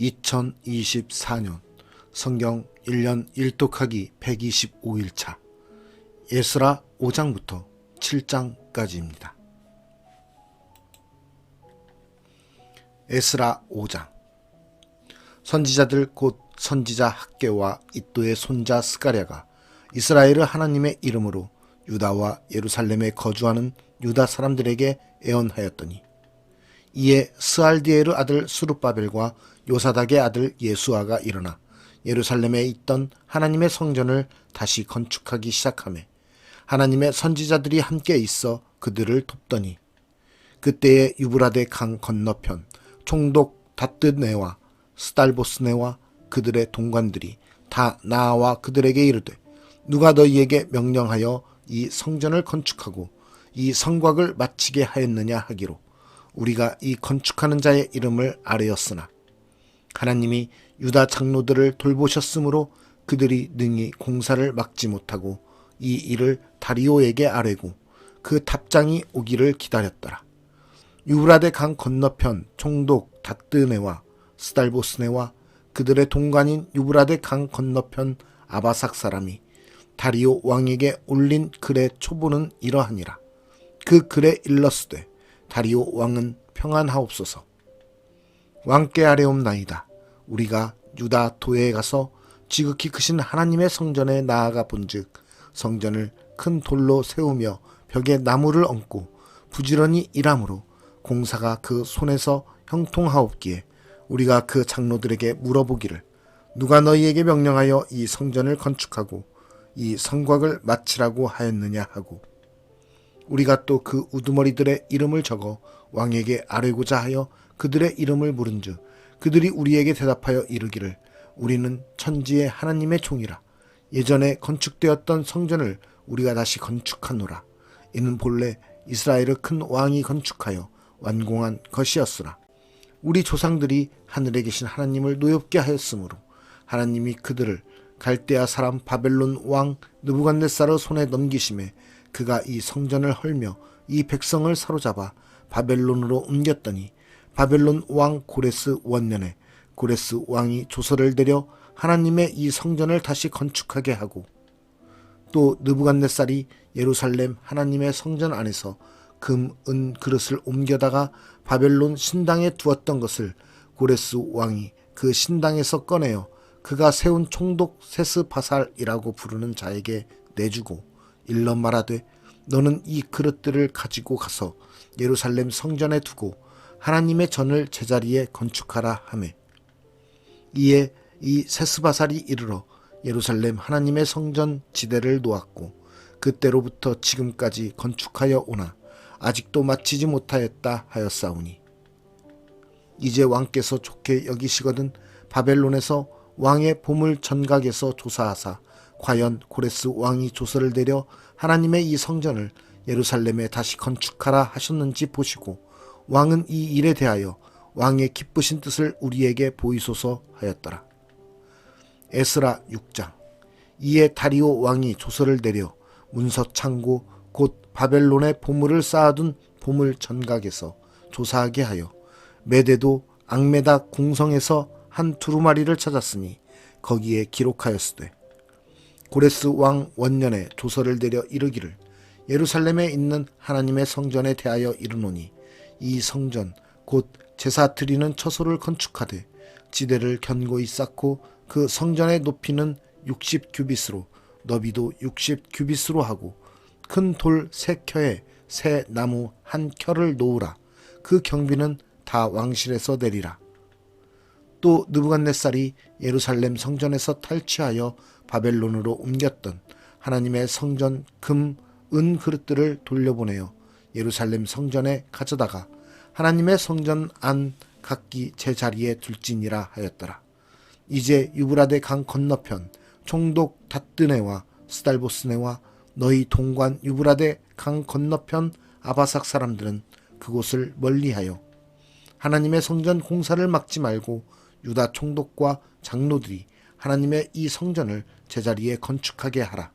2024년 성경 1년 1독하기 125일차 예스라 5장부터 7장까지입니다. 에스라 5장 선지자들 곧 선지자 학계와 이또의 손자 스가랴가 이스라엘의 하나님의 이름으로 유다와 예루살렘에 거주하는 유다 사람들에게 애언하였더니 이에 스알디에르 아들 수르바벨과 요사닥의 아들 예수아가 일어나 예루살렘에 있던 하나님의 성전을 다시 건축하기 시작하며 하나님의 선지자들이 함께 있어 그들을 돕더니 그때에 유브라데 강 건너편 총독 다뜨네와 스달보스네와 그들의 동관들이 다 나와 그들에게 이르되 누가 너희에게 명령하여 이 성전을 건축하고 이 성곽을 마치게 하였느냐 하기로 우리가 이 건축하는 자의 이름을 아뢰었으나 하나님이 유다 장로들을 돌보셨으므로 그들이 능히 공사를 막지 못하고 이 일을 다리오에게 아뢰고 그 답장이 오기를 기다렸더라. 유브라데 강 건너편 총독 다뜨네와 스달보스네와 그들의 동관인 유브라데 강 건너편 아바삭 사람이 다리오 왕에게 올린 글의 초보는 이러하니라. 그 글에 일렀으되 다리오 왕은 평안하옵소서. 왕께 아뢰옵나이다. 우리가 유다 도에 가서 지극히 크신 하나님의 성전에 나아가 본즉 성전을 큰 돌로 세우며 벽에 나무를 얹고 부지런히 일함으로 공사가 그 손에서 형통하옵기에 우리가 그 장로들에게 물어보기를 누가 너희에게 명령하여 이 성전을 건축하고 이 성곽을 마치라고 하였느냐 하고 우리가 또 그 우두머리들의 이름을 적어 왕에게 아뢰고자 하여 그들의 이름을 물은즉 그들이 우리에게 대답하여 이르기를 우리는 천지의 하나님의 종이라. 예전에 건축되었던 성전을 우리가 다시 건축하노라. 이는 본래 이스라엘의 큰 왕이 건축하여 완공한 것이었으나 우리 조상들이 하늘에 계신 하나님을 노엽게 하였으므로 하나님이 그들을 갈대아 사람 바벨론 왕 느부갓네살의 손에 넘기심에 그가 이 성전을 헐며 이 백성을 사로잡아 바벨론으로 옮겼더니 바벨론 왕 고레스 원년에 고레스 왕이 조서를 내려 하나님의 이 성전을 다시 건축하게 하고 또 느부갓네살이 예루살렘 하나님의 성전 안에서 금, 은 그릇을 옮겨다가 바벨론 신당에 두었던 것을 고레스 왕이 그 신당에서 꺼내어 그가 세운 총독 세스바살이라고 부르는 자에게 내주고 일러 말하되 너는 이 그릇들을 가지고 가서 예루살렘 성전에 두고 하나님의 전을 제자리에 건축하라 하매. 이에 이 세스바살이 이르러 예루살렘 하나님의 성전 지대를 놓았고 그때로부터 지금까지 건축하여 오나 아직도 마치지 못하였다 하였사오니. 이제 왕께서 좋게 여기시거든 바벨론에서 왕의 보물 전각에서 조사하사 과연 고레스 왕이 조서를 내려 하나님의 이 성전을 예루살렘에 다시 건축하라 하셨는지 보시고 왕은 이 일에 대하여 왕의 기쁘신 뜻을 우리에게 보이소서 하였더라. 에스라 6장 이에 다리오 왕이 조서를 내려 문서 창고 곧 바벨론의 보물을 쌓아둔 보물 전각에서 조사하게 하여 메데도 앙메다 궁성에서 한 두루마리를 찾았으니 거기에 기록하였으되 고레스 왕 원년에 조서를 내려 이르기를 예루살렘에 있는 하나님의 성전에 대하여 이르노니 이 성전 곧 제사 드리는 처소를 건축하되 지대를 견고히 쌓고 그 성전의 높이는 60 규빗으로 너비도 60 규빗으로 하고 큰 돌 세 켜에 새 나무 한 켜를 놓으라. 그 경비는 다 왕실에서 내리라. 또 느부갓네살이 예루살렘 성전에서 탈취하여 바벨론으로 옮겼던 하나님의 성전 금, 은 그릇들을 돌려보내어 예루살렘 성전에 가져다가 하나님의 성전 안 각기 제자리에 둘지니라 하였더라. 이제 유브라데 강 건너편 총독 다뜨네와 스달보스네와 너희 동관 유브라데 강 건너편 아바삭 사람들은 그곳을 멀리하여 하나님의 성전 공사를 막지 말고 유다 총독과 장로들이 하나님의 이 성전을 제자리에 건축하게 하라.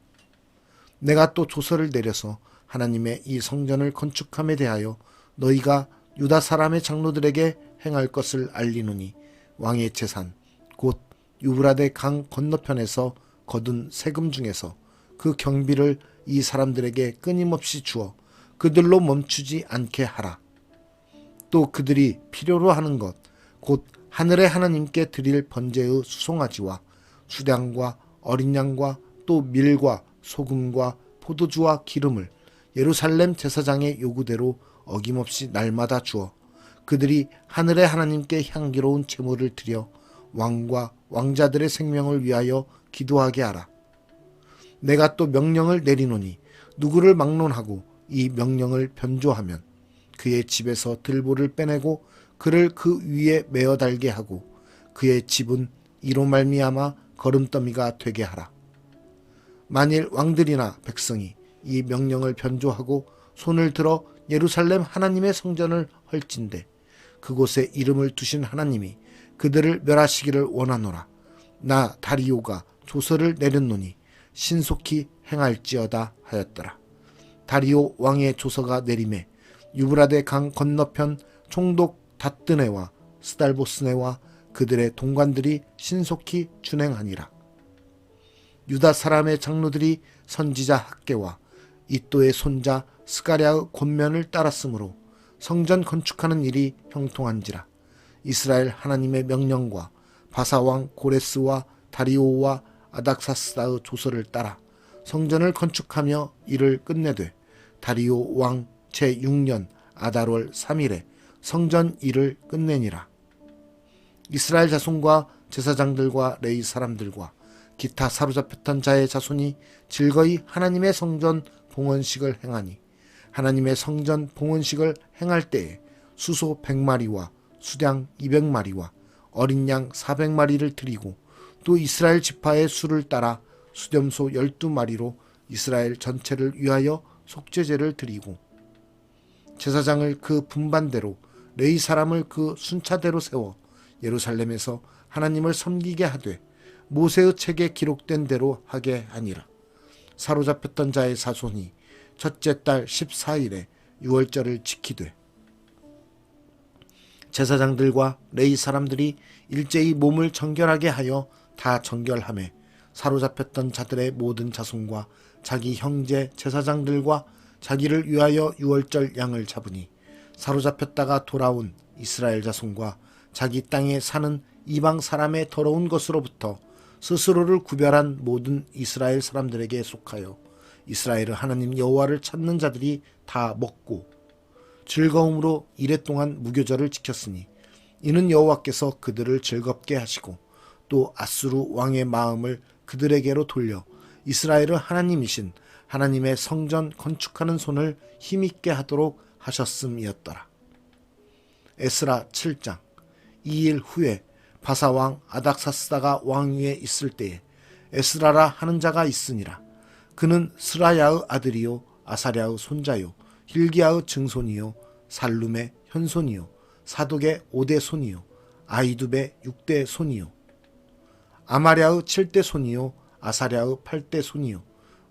내가 또 조서를 내려서 하나님의 이 성전을 건축함에 대하여 너희가 유다 사람의 장로들에게 행할 것을 알리노니 왕의 재산 곧 유브라데 강 건너편에서 거둔 세금 중에서 그 경비를 이 사람들에게 끊임없이 주어 그들로 멈추지 않게 하라. 또 그들이 필요로 하는 것, 곧 하늘의 하나님께 드릴 번제의 수송아지와 수량과 어린 양과 또 밀과 소금과 포도주와 기름을 예루살렘 제사장의 요구대로 어김없이 날마다 주어 그들이 하늘의 하나님께 향기로운 제물을 드려 왕과 왕자들의 생명을 위하여 기도하게 하라. 내가 또 명령을 내리노니 누구를 막론하고 이 명령을 변조하면 그의 집에서 들보를 빼내고 그를 그 위에 메어 달게 하고 그의 집은 이로 말미암아 걸음더미가 되게 하라. 만일 왕들이나 백성이 이 명령을 변조하고 손을 들어 예루살렘 하나님의 성전을 헐진대 그곳에 이름을 두신 하나님이 그들을 멸하시기를 원하노라. 나 다리오가 조서를 내렸노니 신속히 행할지어다 하였더라. 다리오 왕의 조서가 내림에 유브라데 강 건너편 총독 다뜨네와 스달보스네와 그들의 동관들이 신속히 준행하니라. 유다 사람의 장로들이 선지자 학계와 이또의 손자 스가랴의 권면을 따랐으므로 성전 건축하는 일이 형통한지라 이스라엘 하나님의 명령과 바사왕 고레스와 다리오와 아닥사스다의 조서를 따라 성전을 건축하며 이를 끝내되 다리오 왕 제6년 아달월 3일에 성전 일을 끝내니라. 이스라엘 자손과 제사장들과 레이 사람들과 기타 사로잡혔던 자의 자손이 즐거이 하나님의 성전 봉헌식을 행하니 하나님의 성전 봉헌식을 행할 때에 수소 100마리와 수량 200마리와 어린 양 400마리를 드리고 또 이스라엘 지파의 수를 따라 수렴소 12마리로 이스라엘 전체를 위하여 속죄제를 드리고 제사장을 그 분반대로 레이 사람을 그 순차대로 세워 예루살렘에서 하나님을 섬기게 하되 모세의 책에 기록된 대로 하게 하니라. 사로잡혔던 자의 사손이 첫째 달 14일에 유월절을 지키되 제사장들과 레이 사람들이 일제히 몸을 정결하게 하여 다 정결함에 사로잡혔던 자들의 모든 자손과 자기 형제 제사장들과 자기를 위하여 유월절 양을 잡으니 사로잡혔다가 돌아온 이스라엘 자손과 자기 땅에 사는 이방 사람의 더러운 것으로부터 스스로를 구별한 모든 이스라엘 사람들에게 속하여 이스라엘의 하나님 여호와를 찾는 자들이 다 먹고 즐거움으로 이래 동안 무교절을 지켰으니 이는 여호와께서 그들을 즐겁게 하시고 또 아수르 왕의 마음을 그들에게로 돌려 이스라엘의 하나님이신 하나님의 성전 건축하는 손을 힘있게 하도록 하셨음이었더라. 에스라 7장 2일 후에 바사왕 아닥사스다가 왕위에 있을 때에 에스라라 하는 자가 있으니라. 그는 스라야의 아들이요 아사랴의 손자요 힐기야의 증손이요 살룸의 현손이요 사독의 오대 손이요 아이두의 육대 손이요 아마랴의 칠대 손이요 아사랴의 팔대 손이요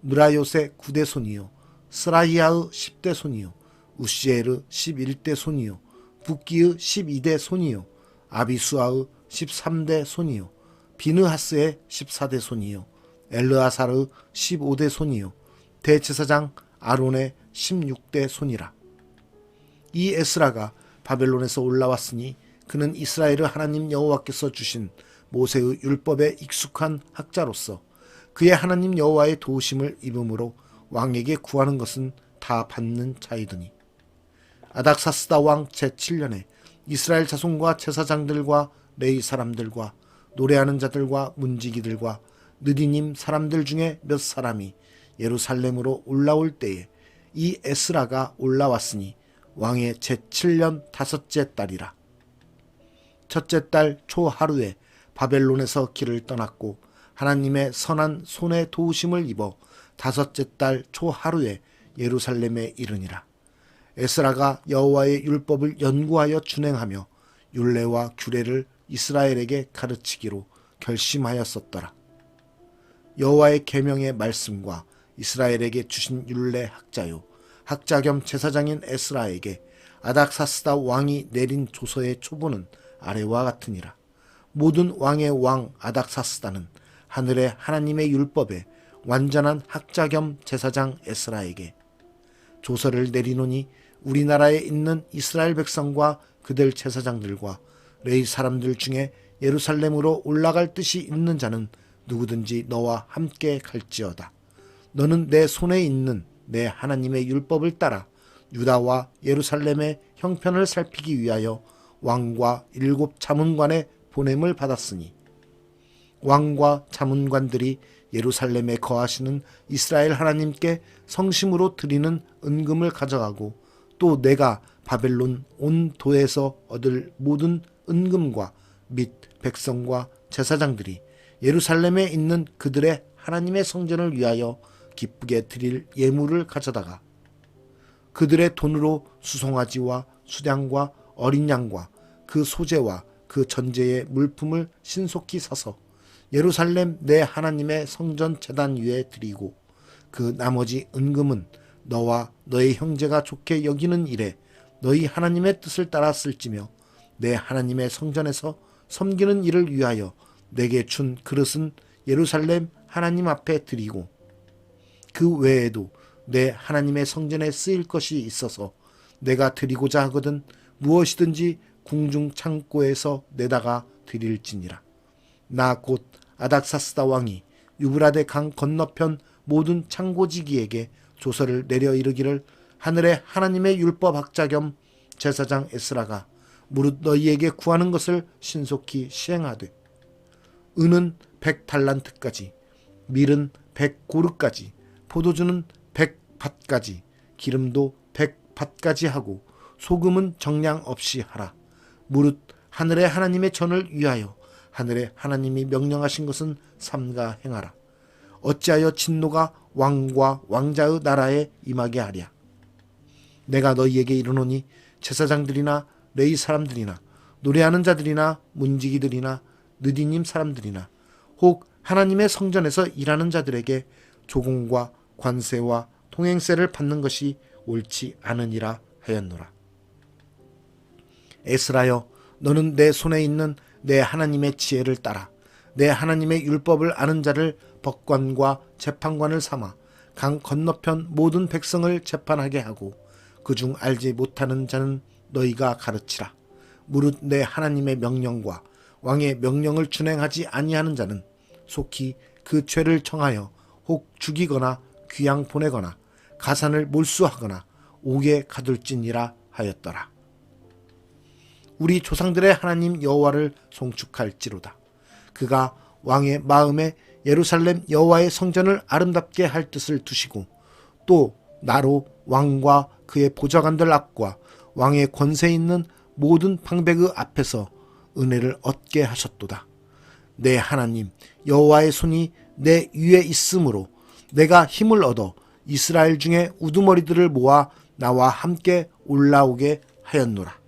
느라요의 구대 손이요 스라히야의 십대 손이요 우시엘의 십일대 손이요 북기의 십이대 손이요 아비수아의 십삼대 손이요. 비느하스의 십사대 손이요. 엘르아사르의 십오대 손이요. 대제사장 아론의 십육대 손이라. 이 에스라가 바벨론에서 올라왔으니 그는 이스라엘의 하나님 여호와께서 주신 모세의 율법에 익숙한 학자로서 그의 하나님 여호와의 도우심을 입음으로 왕에게 구하는 것은 다 받는 자이더니. 아닥사스다 왕 제7년에 이스라엘 자손과 제사장들과 레이 사람들과 노래하는 자들과 문지기들과 느디님 사람들 중에 몇 사람이 예루살렘으로 올라올 때에 이 에스라가 올라왔으니 왕의 제7년 다섯째 달이라. 첫째 달 초 하루에 바벨론에서 길을 떠났고 하나님의 선한 손에 도우심을 입어 다섯째 달 초 하루에 예루살렘에 이르니라. 에스라가 여호와의 율법을 연구하여 준행하며 율례와 규례를 이스라엘에게 가르치기로 결심하였었더라. 여호와의 계명의 말씀과 이스라엘에게 주신 율례 학자요 학자 겸 제사장인 에스라에게 아닥사스다 왕이 내린 조서의 초보는 아래와 같으니라. 모든 왕의 왕 아닥사스다는 하늘의 하나님의 율법에 완전한 학자 겸 제사장 에스라에게 조서를 내리노니 우리나라에 있는 이스라엘 백성과 그들 제사장들과 레이 사람들 중에 예루살렘으로 올라갈 뜻이 있는 자는 누구든지 너와 함께 갈지어다. 너는 내 손에 있는 내 하나님의 율법을 따라 유다와 예루살렘의 형편을 살피기 위하여 왕과 일곱 자문관의 보냄을 받았으니 왕과 자문관들이 예루살렘에 거하시는 이스라엘 하나님께 성심으로 드리는 은금을 가져가고 또 내가 바벨론 온 도에서 얻을 모든 은금과 및 백성과 제사장들이 예루살렘에 있는 그들의 하나님의 성전을 위하여 기쁘게 드릴 예물을 가져다가 그들의 돈으로 수송아지와 수량과 어린 양과 그 소재와 그 전제의 물품을 신속히 사서 예루살렘 내 하나님의 성전 재단 위에 드리고 그 나머지 은금은 너와 너의 형제가 좋게 여기는 일에 너희 하나님의 뜻을 따라 쓸지며 내 하나님의 성전에서 섬기는 일을 위하여 내게 준 그릇은 예루살렘 하나님 앞에 드리고 그 외에도 내 하나님의 성전에 쓰일 것이 있어서 내가 드리고자 하거든 무엇이든지 궁중 창고에서 내다가 드릴지니라. 나 곧 아닥사스다 왕이 유브라데 강 건너편 모든 창고지기에게 조서를 내려 이르기를 하늘의 하나님의 율법 학자 겸 제사장 에스라가 무릇 너희에게 구하는 것을 신속히 시행하되 은은 백 달란트까지 밀은 백 고르까지 포도주는 백 밭까지 기름도 백 밭까지 하고 소금은 정량 없이 하라. 무릇 하늘의 하나님의 전을 위하여 하늘의 하나님이 명령하신 것은 삼가 행하라 어찌하여 진노가 왕과 왕자의 나라에 임하게 하랴 내가 너희에게 이르노니 제사장들이나 레이 사람들이나 노래하는 자들이나 문지기들이나 느디님 사람들이나 혹 하나님의 성전에서 일하는 자들에게 조공과 관세와 통행세를 받는 것이 옳지 않으니라 하였노라. 에스라여 너는 내 손에 있는 내 하나님의 지혜를 따라 내 하나님의 율법을 아는 자를 법관과 재판관을 삼아 강 건너편 모든 백성을 재판하게 하고 그중 알지 못하는 자는 너희가 가르치라. 무릇 내 하나님의 명령과 왕의 명령을 준행하지 아니하는 자는 속히 그 죄를 청하여 혹 죽이거나 귀양 보내거나 가산을 몰수하거나 옥에 가둘지니라 하였더라. 우리 조상들의 하나님 여호와를 송축할지로다. 그가 왕의 마음에 예루살렘 여호와의 성전을 아름답게 할 뜻을 두시고 또 나로 왕과 그의 보좌관들 앞과 왕의 권세 있는 모든 방백의 앞에서 은혜를 얻게 하셨도다. 내 하나님 여호와의 손이 내 위에 있으므로 내가 힘을 얻어 이스라엘 중에 우두머리들을 모아 나와 함께 올라오게 하였노라.